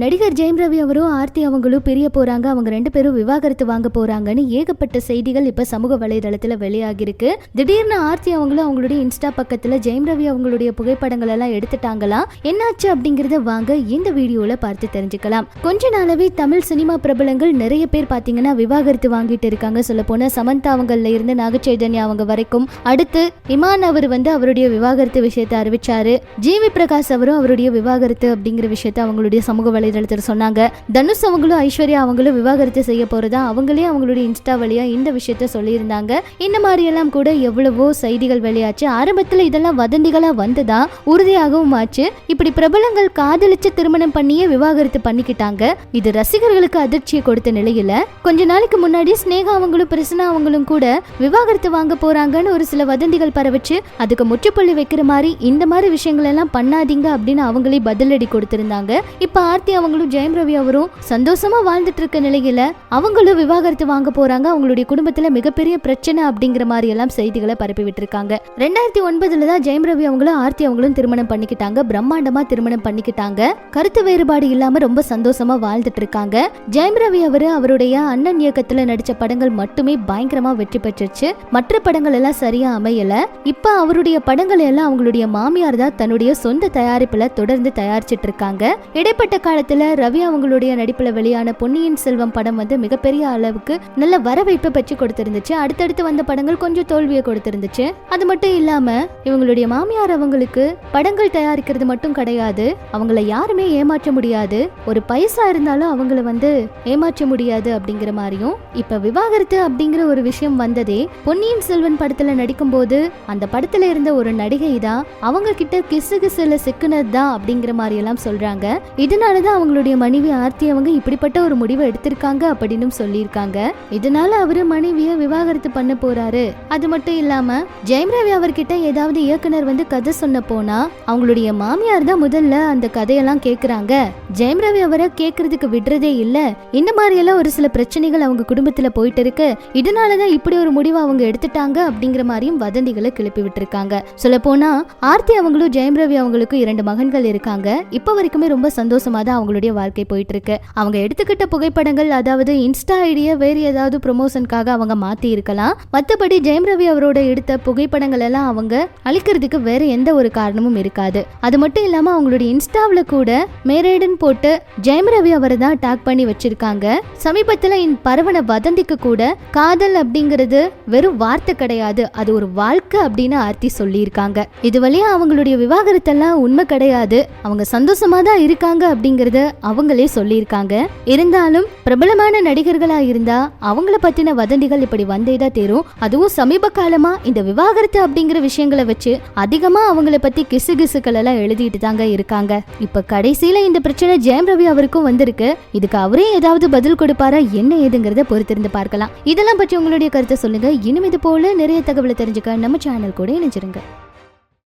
நடிகர் ஜெயம் ரவி அவரும் ஆர்த்தி அவங்களும் பிரிய போறாங்க. அவங்க ரெண்டு பேரும் விவாகரத்து வாங்க போறாங்கன்னு ஏகப்பட்ட செய்திகள் இப்ப சமூக வலைதளத்துல வெளியாகிருக்கு திடீர்னு ஆர்த்தி அவங்களும் அவங்களுடைய இன்ஸ்டா பக்கத்துல ஜெயம் ரவி அவங்களுடைய புகைப்படங்கள் எல்லாம் எடுத்துட்டாங்களா? என்னாச்சு அப்படிங்கறத வாங்க இந்த வீடியோல பார்த்து தெரிஞ்சுக்கலாம். கொஞ்ச நாளாவே தமிழ் சினிமா பிரபலங்கள் நிறைய பேர் பாத்தீங்கன்னா விவாகரத்து வாங்கிட்டு இருக்காங்க சொல்ல போனா சமந்தா அவங்கல இருந்து நாகச்சைதன்யா அவங்க வரைக்கும். அடுத்து இமான் அவர் வந்து அவருடைய விவாகரத்து விஷயத்தை அறிவிச்சாரு. ஜிவி பிரகாஷ் அவரும் அவருடைய விவாகரத்து அப்படிங்கிற விஷயத்த அவங்களுடைய சமூக வலைதளத்தில் சொன்னாங்க. தனுஷ் அவங்களும் ஐஸ்வர்யா அவங்களும் விவாகரத்து செய்ய போறதா அவங்களே அவங்களுடைய இன்ஸ்டா வழியா இந்த விஷயத்த சொல்லியிருந்தாங்க. இந்த மாதிரி எல்லாம் கூட எவ்வளவோ செய்திகள் வெளியாச்சு. ஆரம்பத்துல இதெல்லாம் வதந்திகளா வந்ததா உறுதியாகவும் ஆச்சு. இப்படி பிரபலங்கள் காதலிச்சு திருமணம் பண்ணியே விவாகரத்து பண்ணிக்கிட்டாங்க. இது ரசிகர்களுக்கு அதிர்ச்சியை கொடுத்த நிலையில கொஞ்ச நாளைக்கு முன்னாடி ஸ்னேகா அவங்களும் பிரசனா அவங்களும் கூட விவாகரத்து வாங்க போறாங்கன்னு ஒரு சில வதந்திகள் பரவிச்சு அதுக்கு முற்றுப்புள்ளி வைக்கிற மாதிரி இந்த மாதிரி விஷயங்கள் எல்லாம் பண்ணாதீங்க அப்படின்னு அவங்களே பதிலடி கொடுத்திருந்தாங்க. இப்ப ஆர்த்தி அவங்களும் ஜெயம் ரவி அவரும் சந்தோஷமா வாழ்ந்துட்டு இருக்க நிலையில அவங்களும் விவாகரத்து வாங்க போறாங்க. அவங்களுடைய குடும்பத்துல மிகப்பெரிய பிரச்சனை அப்படிங்கிற மாதிரி எல்லாம் செய்திகளை பரப்பி விட்டுருக்காங்க. ரெண்டாயிரத்தி ஒன்பதுல தான் ஜெயம் ரவி அவங்களும் ஆர்த்தி அவங்களும் திருமணம் பண்ணிக்கிட்டாங்க. பிரம்மாண்டமா திருமணம் பண்ணிக்கிட்டாங்க. கருத்து வேறுபாடு இல்லாம ரொம்ப சந்தோஷமா வாழ்ந்துட்டு இருக்காங்க. ஜெயம் ரவி அவரு அவருடைய அண்ணன் இயக்கத்துல நடிச்ச படங்கள் மட்டுமே பயங்கரமா வெற்றி பெற்றுச்சு. மற்ற படங்கள் எல்லாம் சரியா அமையல. இப்ப அவருடைய படங்கள் எல்லாம் அவங்களுடைய மாமியார் தான் தன்னுடைய சொந்த தயாரிப்புல தொடர்ந்து தயாரிச்சிட்டு இருக்காங்க. இடைப்பட்ட கால காலத்துல ரவி அவங்களுடைய நடிப்புல வெளியான பொன்னியின் செல்வம் படம் வந்து மிகப்பெரிய அளவுக்கு நல்ல வரவேற்பை பெற்று கொடுத்திருந்துச்சு. அடுத்தடுத்து வந்த படங்கள் கொஞ்சம் தோல்வியை கொடுத்திருந்துச்சு. அது மட்டும் இல்லாம இவங்களுடைய மாமியார் அவங்களுக்கு படங்கள் தயாரிக்கிறது மட்டும் கிடையாது. அவங்கள யாருமே ஏமாற்ற முடியாது. ஒரு பைசா இருந்தாலும் அவங்கள வந்து ஏமாற்ற முடியாது அப்படிங்கிற மாதிரியும் இப்ப விவாகரத்து அப்படிங்கிற ஒரு விஷயம் வந்ததே பொன்னியின் செல்வன் படத்துல நடிக்கும்போது அந்த படத்துல இருந்த ஒரு நடிகை தான் அவங்க கிட்ட கிசு கிசுல சிக்குனது தான் அப்படிங்கிற மாதிரி எல்லாம் சொல்றாங்க. இதனாலதான் அவங்களுடைய மனைவி ஆர்த்தி அவங்க இப்படிப்பட்ட ஒரு முடிவை எடுத்திருக்காங்க அப்படின்னு சொல்லியிருக்காங்க. இதனால அவரு மனைவிய விவாகரத்து பண்ண போறாரு. அது மட்டும் இல்லாம ஜெயம் ரவி அவர்கிட்ட ஏதாவது இயக்குனர் வந்து கதை சொன்ன போனா அவங்களுடைய மாமியார் தான் முதல்ல அந்த கதையெல்லாம் கேக்குறாங்க. ஜெயம் ரவி அவரை கேக்குறதுக்கு விடுறதே இல்ல. இந்த மாதிரி எல்லாம் ஒரு சில பிரச்சனைகள் அவங்க குடும்பத்துல போயிட்டு இருக்கு. இதனாலதான் இப்படி ஒரு முடிவை அவங்க எடுத்துட்டாங்க அப்படிங்கிற மாதிரியும் வதந்திகளை கிளப்பி விட்டுருக்காங்க. சொல்ல போனா ஆர்த்தி அவங்களும் ஜெயம் ரவி அவங்களுக்கும் இரண்டு மகன்கள் இருக்காங்க. இப்ப வரைக்குமே ரொம்ப சந்தோஷமா தான் அவங்களுடைய வாழ்க்கை போயிட்டு இருக்கு அவங்க எடுத்துக்கிட்ட புகைப்படங்கள் அதாவது இன்ஸ்டா ஐடியா வேறு ஏதாவது ப்ரொமோஷனுக்காக அவங்க மாத்தி இருக்கலாம். மத்தபடி ஜெயம் ரவி அவரோட எடுத்த புகைப்படங்கள் எல்லாம் அவங்க அழிக்கிறதுக்கு வேற எந்த ஒரு காரணமும் இருக்காது. அது மட்டும் இல்லாம அவங்களுடைய இன்ஸ்டாவில் கூட மேரேடன் போட்டு ஜெயம் ரவி அவரை தான் டாக் பண்ணி வச்சிருக்காங்க. சமீபத்துல இந்த பரவன வதந்திக்கு கூட காதல் அப்படிங்கிறது வெறும் வார்த்தை கிடையாது அது ஒரு வாழ்க்கை அப்படின்னு ஆர்த்தி சொல்லியிருக்காங்க. இது வழியா அவங்களுடைய விவாகரத்தெல்லாம் உண்மை கிடையாது. அவங்க சந்தோஷமா தான் இருக்காங்க அப்படிங்கறத அவங்களே சொல்லியிருக்காங்க. இருந்தாலும் பிரபலமான நடிகர்களா இருந்தா அவங்கள பத்தின வதந்திகள் இப்படி வந்தே தான் தேரும். அதுவும் சமீப காலமா இந்த விவாகரத்து அப்படிங்கிற விஷயங்களை வச்சு அதிகமா அவங்கள பத்தி கிசு கிசுக்கள் எல்லாம் எழுதிட்டு தாங்க இருக்காங்க. இப்ப கடைசியில இந்த பிரச்சனை ஜெயம் ரவி அவருக்கும் வந்திருக்கு. இதுக்கு அவரே ஏதாவது பதில் கொடுப்பாரா என்ன ஏதுங்கிறத பொறுத்திருந்து பார்க்கலாம். இதெல்லாம் பற்றி உங்களுடைய கருத்தை சொல்லுங்க. இனிமே இது போல நிறைய தகவலை தெரிஞ்சுக்க நம்ம சேனல் கூட இணைஞ்சிருங்க.